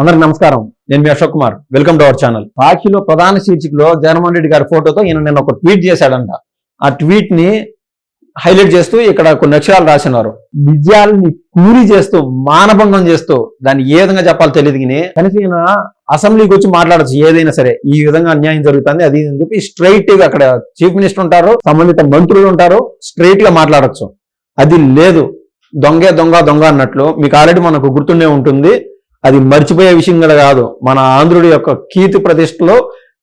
అందరికి నమస్కారం. నేను మీ Ashok Kumar. Welcome to our channel. సాక్షిలో ప్రధాన శీర్షికలో జగన్మోహన్ రెడ్డి గారి ఫోటోతో ఈయన నేను ఒక ట్వీట్ చేశాడంట. ఆ ట్వీట్ని హైలైట్ చేస్తూ ఇక్కడ కొన్ని అక్షరాలు రాసినారు. విజయాల్ని కూలి చేస్తూ మానభంగం చేస్తూ దాన్ని ఏ విధంగా చెప్పాలో తెలియదు కానీ కనీసం ఈయన అసెంబ్లీకి వచ్చి మాట్లాడచ్చు. ఏదైనా సరే ఈ విధంగా అన్యాయం జరుగుతుంది అది అని చెప్పి స్ట్రైట్గా అక్కడ చీఫ్ మినిస్టర్ ఉంటారు సంబంధిత మంత్రులు ఉంటారు స్ట్రైట్గా మాట్లాడచ్చు. అది లేదు. దొంగే దొంగ దొంగ అన్నట్లు. మీకు ఆల్రెడీ మనకు గుర్తుండే ఉంటుంది. అది మర్చిపోయే విషయం కూడా కాదు. మన ఆంధ్రుడి యొక్క కీర్తి ప్రతిష్టలో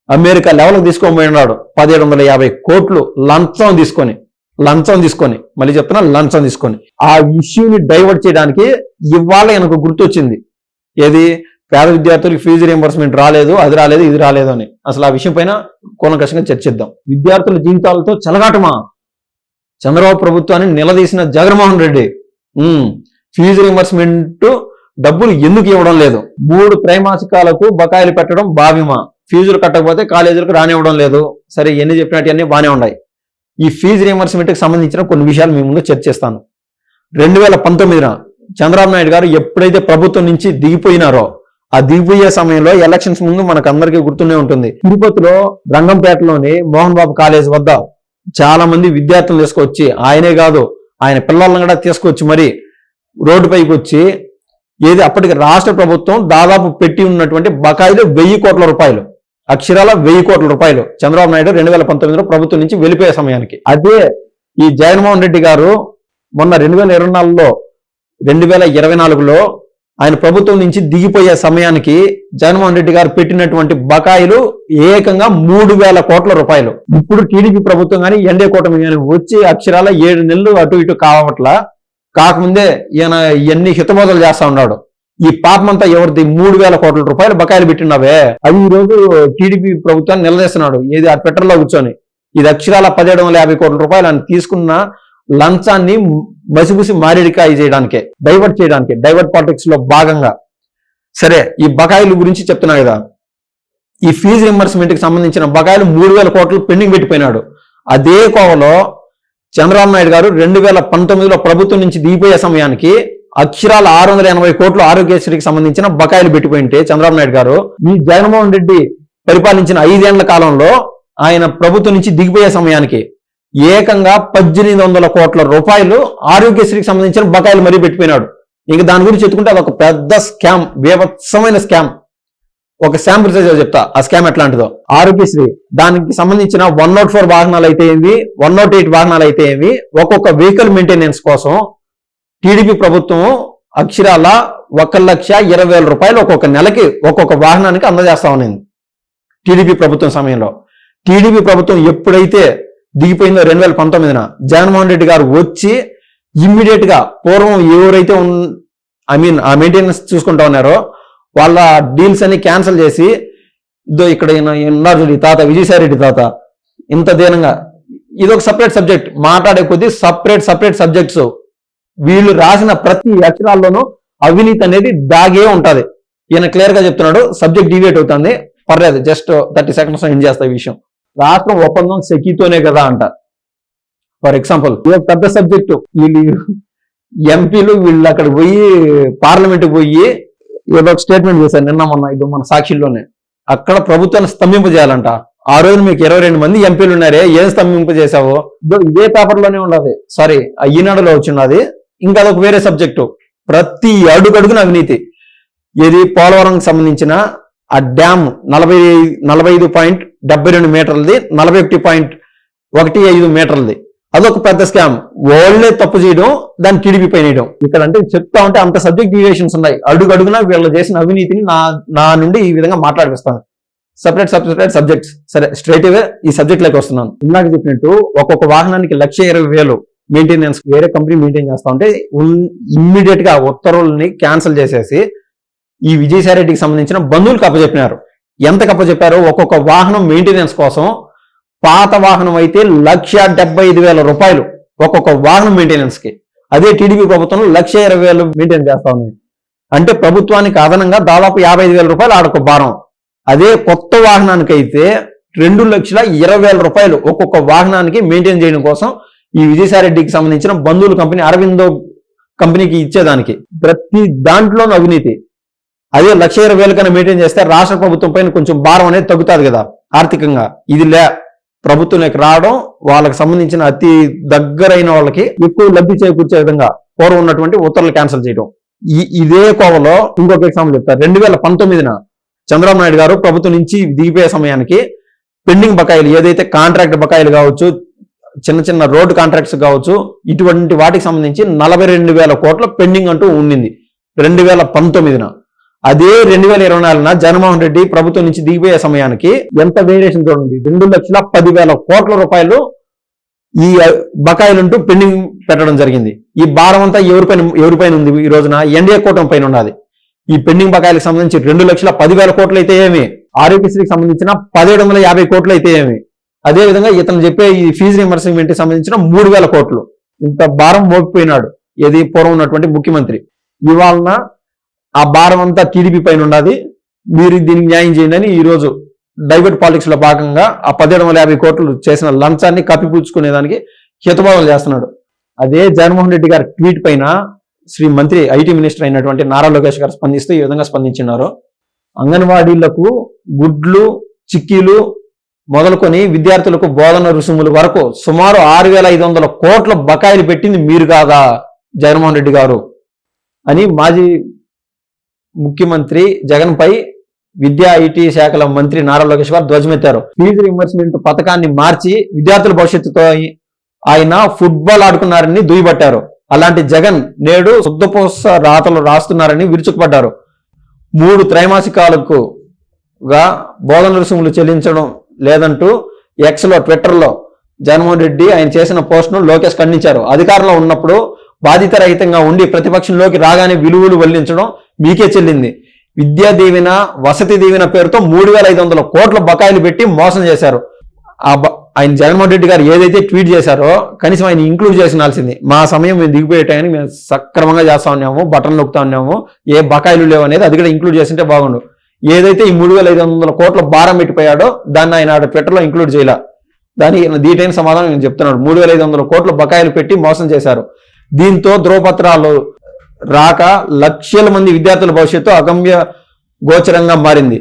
అమెరికా లెవెల్కి తీసుకొని ఉన్నాడు పదిహేడు వందల యాభై కోట్లు లంచం తీసుకొని లంచం తీసుకొని మళ్ళీ చెప్తున్నా లంచం తీసుకొని. ఆ ఇష్యూని డైవర్ట్ చేయడానికి ఇవాళ ఆయనకు గుర్తొచ్చింది. ఏది? పేద విద్యార్థులకు ఫీజు రియంబర్స్మెంట్ రాలేదు అది రాలేదు ఇది రాలేదు అని. అసలు ఆ విషయం పైన కూలంకషంగా చర్చిద్దాం. విద్యార్థుల జీవితాలతో చెలగాటమా? చంద్రబాబు ప్రభుత్వాన్ని నిలదీసిన జగన్మోహన్ రెడ్డి. ఫీజు రియంబర్స్మెంట్ డబ్బులు ఎందుకు ఇవ్వడం లేదు? మూడు త్రైమాసికాలకు బకాయిలు పెట్టడం బావిమా ఫీజులు కట్టకపోతే కాలేజీలకు రానివ్వడం లేదు. సరే ఎన్ని చెప్పినట్టు అన్ని బాగానే ఉన్నాయి. ఈ ఫీజు రియంబర్స్మెంట్కి సంబంధించిన కొన్ని విషయాలు మీ ముందు చర్చిస్తాను రెండు వేల పంతొమ్మిదిన చంద్రబాబు నాయుడు గారు ఎప్పుడైతే ప్రభుత్వం నుంచి దిగిపోయినారో ఆ దిగిపోయే సమయంలో ఎలక్షన్స్ ముందు మనకు అందరికీ గుర్తునే ఉంటుంది. తిరుపతిలో రంగంపేటలోని మోహన్ బాబు కాలేజ్ వద్ద చాలా మంది విద్యార్థులు తీసుకొచ్చి ఆయనే కాదు ఆయన పిల్లలను కూడా తీసుకొచ్చి మరి రోడ్డు పైకి వచ్చి ఏది అప్పటికి రాష్ట్ర ప్రభుత్వం దాదాపు పెట్టి ఉన్నటువంటి బకాయిలు వెయ్యి కోట్ల రూపాయలు. అక్షరాల వెయ్యి కోట్ల రూపాయలు. చంద్రబాబు నాయుడు రెండు వేల పంతొమ్మిదిలో ప్రభుత్వం నుంచి వెళ్ళిపోయే సమయానికి. అదే ఈ జగన్మోహన్ రెడ్డి గారు మొన్న రెండు వేల ఇరవై నాలుగులో రెండు వేల ఇరవై నాలుగులో ఆయన ప్రభుత్వం నుంచి దిగిపోయే సమయానికి జగన్మోహన్ రెడ్డి గారు పెట్టినటువంటి బకాయిలు ఏకంగా మూడు వేల కోట్ల రూపాయలు. ఇప్పుడు టీడీపీ ప్రభుత్వం కానీ ఎన్డీ కూటమి కానీ వచ్చి అక్షరాల ఏడు నెలలు అటు ఇటు కావట్ల. కాకముందే ఈయన ఇవన్నీ హితబోధలు చేస్తా ఉన్నాడు. ఈ పాపమంతా ఎవరిది? మూడు వేల కోట్ల రూపాయలు బకాయిలు పెట్టినవే. అది ఈ రోజు టీడీపీ ప్రభుత్వాన్ని నిలదీస్తున్నాడు. ఏది? ఆ ట్విట్టర్లో కూర్చొని. ఇది అక్షరాల పదిహేడు వందల యాభై కోట్ల రూపాయలు ఆయన తీసుకున్న లంచాన్ని మసిబుసి మారేడికాయ చేయడానికే డైవర్ట్ చేయడానికి డైవర్ట్ పాలిటిక్స్లో భాగంగా. సరే ఈ బకాయిల గురించి చెప్తున్నా కదా. ఈ ఫీజు రింబర్స్మెంట్కి సంబంధించిన బకాయిలు మూడు వేల కోట్లు పెండింగ్ పెట్టిపోయినాడు. అదే కోవలో చంద్రబాబు నాయుడు గారు రెండు వేల పంతొమ్మిదిలో ప్రభుత్వం నుంచి దిగిపోయే సమయానికి అక్షరాల ఆరు వందల ఎనభై కోట్లు ఆరోగ్యశ్రీకి సంబంధించిన బకాయిలు పెట్టిపోయింటే చంద్రబాబు నాయుడు గారు ఈ జగన్మోహన్ రెడ్డి పరిపాలించిన ఐదేళ్ళ కాలంలో ఆయన ప్రభుత్వం నుంచి దిగిపోయే సమయానికి ఏకంగా పద్దెనిమిది వందల కోట్ల రూపాయలు ఆరోగ్యశ్రీకి సంబంధించిన బకాయిలు మరీ పెట్టిపోయినాడు. ఇంక దాని గురించి చెప్పుకుంటే అదొక పెద్ద స్కామ్ బీభత్సమైన స్కామ్. ఒక శాంపుల్ సైజ్ చెప్తా. ఆ స్కామ్ ఎట్లాంటిదో. ఆరోగ్యశ్రీ దానికి సంబంధించిన వన్ నాట్ ఫోర్ వాహనాలు అయితే ఏమి? వన్ నాట్ ఎయిట్ వాహనాలు అయితే ఏమి? ఒక్కొక్క వెహికల్ మెయింటెనెన్స్ కోసం టీడీపీ ప్రభుత్వం అక్షరాల ఒక లక్ష ఇరవై వేల రూపాయలు ఒక్కొక్క నెలకి ఒక్కొక్క వాహనానికి అందజేస్తా ఉన్నింది టీడీపీ ప్రభుత్వం సమయంలో. టీడీపీ ప్రభుత్వం ఎప్పుడైతే దిగిపోయిందో రెండు వేల పంతొమ్మిదిన జగన్మోహన్ రెడ్డి గారు వచ్చి ఇమ్మీడియట్గా పూర్వం ఎవరైతే ఐ మీన్ ఆ మెయింటెనెన్స్ చూసుకుంటా ఉన్నారో వాళ్ళ డీల్స్ అన్ని క్యాన్సిల్ చేసి ఇదో ఇక్కడ ఉన్నారు చూడు తాత విజయసాయి రెడ్డి తాత ఇంత దీనంగా. ఇది ఒక సపరేట్ సబ్జెక్ట్ మాట్లాడే కొద్దీ సపరేట్ సపరేట్ సబ్జెక్ట్స్ వీళ్ళు రాసిన ప్రతి అక్షరాల్లోనూ అవినీతి అనేది దాగే ఉంటుంది. ఈయన క్లియర్గా చెప్తున్నాడు సబ్జెక్ట్ డివేట్ అవుతుంది. పర్లేదు జస్ట్ థర్టీ సెకండ్స్ ఎండ్ చేస్తా ఈ విషయం. రాష్ట్రం ఒప్పందం సెకీతోనే కదా అంట. ఫర్ ఎగ్జాంపుల్ ఇది ఒక పెద్ద సబ్జెక్టు వీళ్ళు ఎంపీలు వీళ్ళు అక్కడ పోయి పార్లమెంట్ పోయి ఏదో ఒక స్టేట్మెంట్ చేశారు నిన్న మొన్న ఇది మన సాక్షిలోనే అక్కడ ప్రభుత్వాన్ని స్తంభింపజేయాలంట. ఆ రోజు మీకు ఇరవై రెండు మంది ఎంపీలు ఉన్నారే ఏం స్తంభింపజేశావో? ఇదే పేపర్లోనే ఉండదు సారీ ఈనాడులో వచ్చిన్నది ఇంకా అదొక వేరే సబ్జెక్టు ప్రతి అడుగడుగున అవినీతి. ఇది పోలవరంకి సంబంధించిన ఆ డ్యామ్ నలభై నలభై ఐదు పాయింట్ డెబ్బై రెండు మీటర్లది నలభై ఒకటి పాయింట్ ఒకటి ఐదు మీటర్లది. అదొక పెద్ద స్కామ్ వాళ్ళే తప్పు చేయడం దాన్ని టీడీపీ పైన వేయడం. ఇక్కడ అంటే చెప్తా ఉంటే అంత సబ్జెక్ట్ డ్యూరేషన్స్ ఉన్నాయి. అడుగు అడుగునా వీళ్ళు చేసిన అవినీతిని నా నా నుండి ఈ విధంగా మాట్లాడిపిస్తాను. సపరేట్ సపరేట్ సబ్జెక్ట్స్ సరే స్ట్రైట్ అవే ఈ సబ్జెక్ట్లోకి వస్తున్నాను. ఇందాక చెప్పినట్టు ఒక్కొక్క వాహనానికి లక్ష ఇరవై వేలు మెయింటెనెన్స్ వేరే కంపెనీ మెయింటైన్ చేస్తా ఉంటే ఇమ్మీడియట్గా ఉత్తర్వుల్ని క్యాన్సిల్ చేసేసి ఈ విజయసాయి రెడ్డికి సంబంధించిన బంధువులకు అప్పచెప్పినారు ఎంత కప్పచెప్పారో? ఒక్కొక్క వాహనం మెయింటెనెన్స్ కోసం పాత వాహనం అయితే లక్ష డెబ్బై ఐదు వేల రూపాయలు ఒక్కొక్క వాహనం మెయింటెనెన్స్కి. అదే టీడీపీ ప్రభుత్వంలో లక్ష ఇరవై వేలు మెయింటైన్ చేస్తా ఉంది. అంటే ప్రభుత్వానికి అదనంగా దాదాపు యాభై ఐదు వేల రూపాయలు ఆడొక భారం. అదే కొత్త వాహనానికి అయితే రెండు లక్షల ఇరవై వేల రూపాయలు ఒక్కొక్క వాహనానికి మెయింటైన్ చేయడం కోసం ఈ విజయసాయిరెడ్డికి సంబంధించిన బంధువుల కంపెనీ అరవిందో కంపెనీకి ఇచ్చేదానికి. ప్రతి దాంట్లోనూ అవినీతి. అదే లక్ష ఇరవై వేల కన్నా మెయింటైన్ చేస్తే రాష్ట్ర ప్రభుత్వం పైన కొంచెం భారం అనేది తగ్గుతుంది కదా ఆర్థికంగా. ఇది లే ప్రభుత్వంలోకి రావడం వాళ్ళకి సంబంధించిన అతి దగ్గరైన వాళ్ళకి ఎక్కువ లబ్ధి చేకూర్చే విధంగా పూర్వం ఉన్నటువంటి ఉత్తర్వులు క్యాన్సిల్ చేయడం. ఈ ఇదే కోవలో ఇంకొక ఎగ్జాంపుల్ చెప్తారు రెండు వేల పంతొమ్మిదిన చంద్రబాబు నాయుడు గారు ప్రభుత్వం నుంచి దిగిపోయే సమయానికి పెండింగ్ బకాయిలు ఏదైతే కాంట్రాక్ట్ బకాయిలు కావచ్చు చిన్న చిన్న రోడ్డు కాంట్రాక్ట్స్ కావచ్చు ఇటువంటి వాటికి సంబంధించి నలభై రెండు వేల కోట్ల పెండింగ్ అంటూ ఉండింది. రెండు వేల పంతొమ్మిదిన అదే రెండు వేల ఇరవై నాలుగున జగన్మోహన్ రెడ్డి ప్రభుత్వం నుంచి దిగిపోయే సమయానికి ఎంత వేరియేషన్ చూడండి రెండు లక్షల పదివేల కోట్ల రూపాయలు ఈ బకాయిలుంటూ పెండింగ్ పెట్టడం జరిగింది. ఈ భారం అంతా ఎవరిపైన ఎవరిపైన ఉంది ఈ రోజున? ఎన్డీఏ కూటమి పైన ఉన్నది ఈ పెండింగ్ బకాయిలకు సంబంధించి రెండు లక్షల పదివేల కోట్లు అయితే ఏమి? ఆరోగ్యశ్రీకి సంబంధించిన పదిహేడు వందల యాభై కోట్లు అయితే ఏమి? అదే విధంగా ఇతను చెప్పే ఈ ఫీజు రింబర్స్మెంట్ సంబంధించిన మూడు వేల కోట్లు. ఇంత భారం మోపిపోయినాడు ఏది పూర్వం ఉన్నటువంటి ముఖ్యమంత్రి. ఇవాళ ఆ భారం అంతా టీడీపీ పైన ఉన్నది మీరు దీనికి న్యాయం చేయండి అని ఈ డైవర్ట్ పాలిటిక్స్లో భాగంగా ఆ పదిహేడు వందల యాభై కోట్లు చేసిన లంచాన్ని కప్పిపుచ్చుకునేదానికి హితభావం చేస్తున్నాడు. అదే జగన్మోహన్ రెడ్డి గారి ట్వీట్ పైన శ్రీ మంత్రి ఐటీ మినిస్టర్ అయినటువంటి నారా లోకేష్ గారు స్పందిస్తూ ఈ విధంగా స్పందించినారు. అంగన్వాడీలకు గుడ్లు చిక్కీలు మొదలుకొని విద్యార్థులకు బోధన రుసుముల వరకు సుమారు ఆరు వేల ఐదు వందల కోట్ల బకాయిలు పెట్టింది మీరు కాదా జగన్మోహన్ రెడ్డి గారు? అని మాజీ ముఖ్యమంత్రి జగన్ పై విద్యా ఐటీ శాఖల మంత్రి నారా లోకేష్ గారు ధ్వజమెత్తారు. ఫీజు రింబర్స్మెంట్ పథకాన్ని మార్చి విద్యార్థుల భవిష్యత్తుతో ఆయన ఫుట్బాల్ ఆడుకున్నారని దుయ్యబట్టారు. అలాంటి జగన్ నేడు శుద్ధపోస రాతలు రాస్తున్నారని విరుచుకుపడ్డారు. మూడు త్రైమాసికాలకు గా బోధన రుసుములు చెల్లించడం లేదంటూ ఎక్స్లో ట్విట్టర్లో జగన్మోహన్ రెడ్డి ఆయన చేసిన పోస్ట్ను లోకేష్ ఖండించారు. అధికారంలో ఉన్నప్పుడు బాధితరహితంగా ఉండి ప్రతిపక్షంలోకి రాగానే విలువలు వల్లించడం మీకే చెల్లింది. విద్యా దీవెన వసతి దీవెన పేరుతో మూడు వేల ఐదు వందల కోట్ల బకాయిలు పెట్టి మోసం చేశారు. ఆ బ- ఆయన జగన్మోహన్ రెడ్డి గారు ఏదైతే ట్వీట్ చేశారో కనీసం ఆయన ఇంక్లూడ్ చేసినాల్సింది. మా సమయం మేము దిగిపోయే మేము సక్రమంగా చేస్తా ఉన్నాము బటన్ నొక్కుతా ఉన్నాము ఏ బకాయిలు లేవు అనేది అది కూడా ఇంక్లూడ్ చేసింటే బాగుండు. ఏదైతే ఈ మూడు వేల ఐదు వందల కోట్ల భారం పెట్టిపోయాడో దాన్ని ఆయన ఆడ ట్విట్టర్లో ఇంక్లూడ్ చేయాల. దానికి దీటైన సమాధానం నేను చెప్తున్నాడు. మూడు వేల ఐదు వందల కోట్ల బకాయిలు పెట్టి మోసం చేశారు. దీంతో ధ్రువపత్రాలు రాక లక్షల మంది విద్యార్థుల భవిష్యత్తు అగమ్య గోచరంగా మారింది.